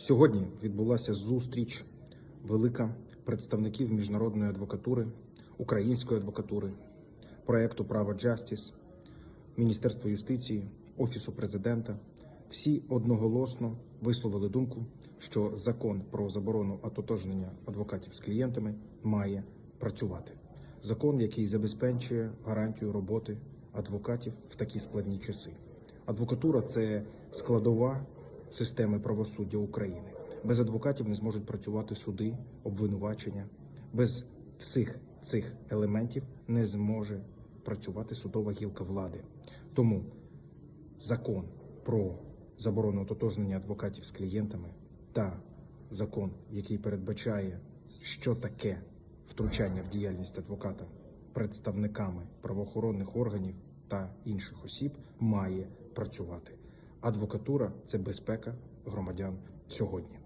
Сьогодні відбулася зустріч велика представників міжнародної адвокатури, української адвокатури, проекту Право Джастіс, Міністерства юстиції, Офісу президента. Всі одноголосно висловили думку, що закон про заборону ототожнення адвокатів з клієнтами має працювати. Закон, який забезпечує гарантію роботи адвокатів в такі складні часи. Адвокатура це складова системи правосуддя України. Без адвокатів не зможуть працювати суди, обвинувачення. Без всіх цих елементів не зможе працювати судова гілка влади. Тому закон про заборону ототожнення адвокатів з клієнтами та закон, який передбачає, що таке втручання в діяльність адвоката представниками правоохоронних органів та інших осіб, має працювати. Адвокатура це безпека громадян сьогодні.